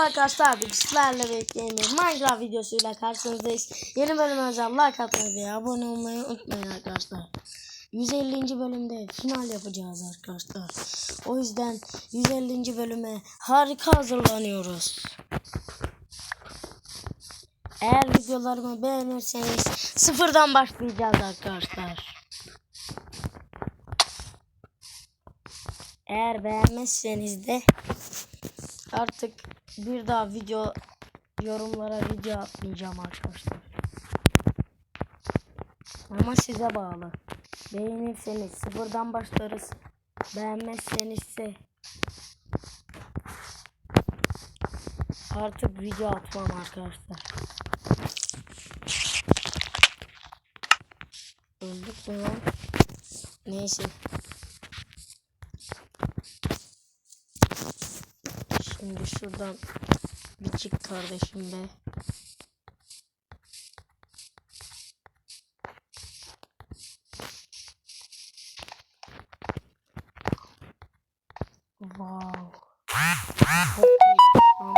Arkadaşlar bilgisayarla bekleyen bir Minecraft videosuyla karşınızdayız. Yeni bölüme özel like atmayı ve abone olmayı unutmayın arkadaşlar. 150. bölümde final yapacağız arkadaşlar. O yüzden 150. bölüme harika hazırlanıyoruz. Eğer videolarımı beğenirseniz sıfırdan başlayacağız arkadaşlar. Eğer beğenmezseniz de artık bir daha video yorumlara video atmayacağım arkadaşlar. Ama size bağlı. Beğenirseniz sıfırdan başlarız. Beğenmezseniz ise artık video atmam arkadaşlar. Öldük mü lan? Neyse. Şimdi şuradan bir çık kardeşim be. Wow. Çok iyi. Tamam.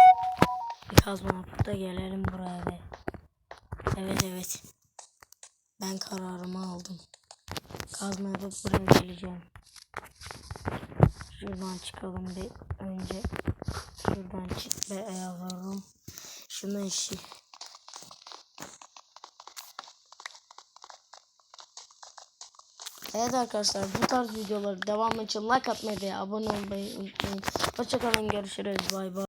Bir kazma yapıp da gelelim buraya be. Evet evet. Ben kararımı aldım. Kazma yapıp buraya geleceğim. Şuradan çıkalım bir önce. Şuradan çık ve ayarlarım. Şunu işi. Evet arkadaşlar bu tarz videoları devam için like atmayı ve abone olmayı unutmayın. Hoşçakalın görüşürüz bay bay.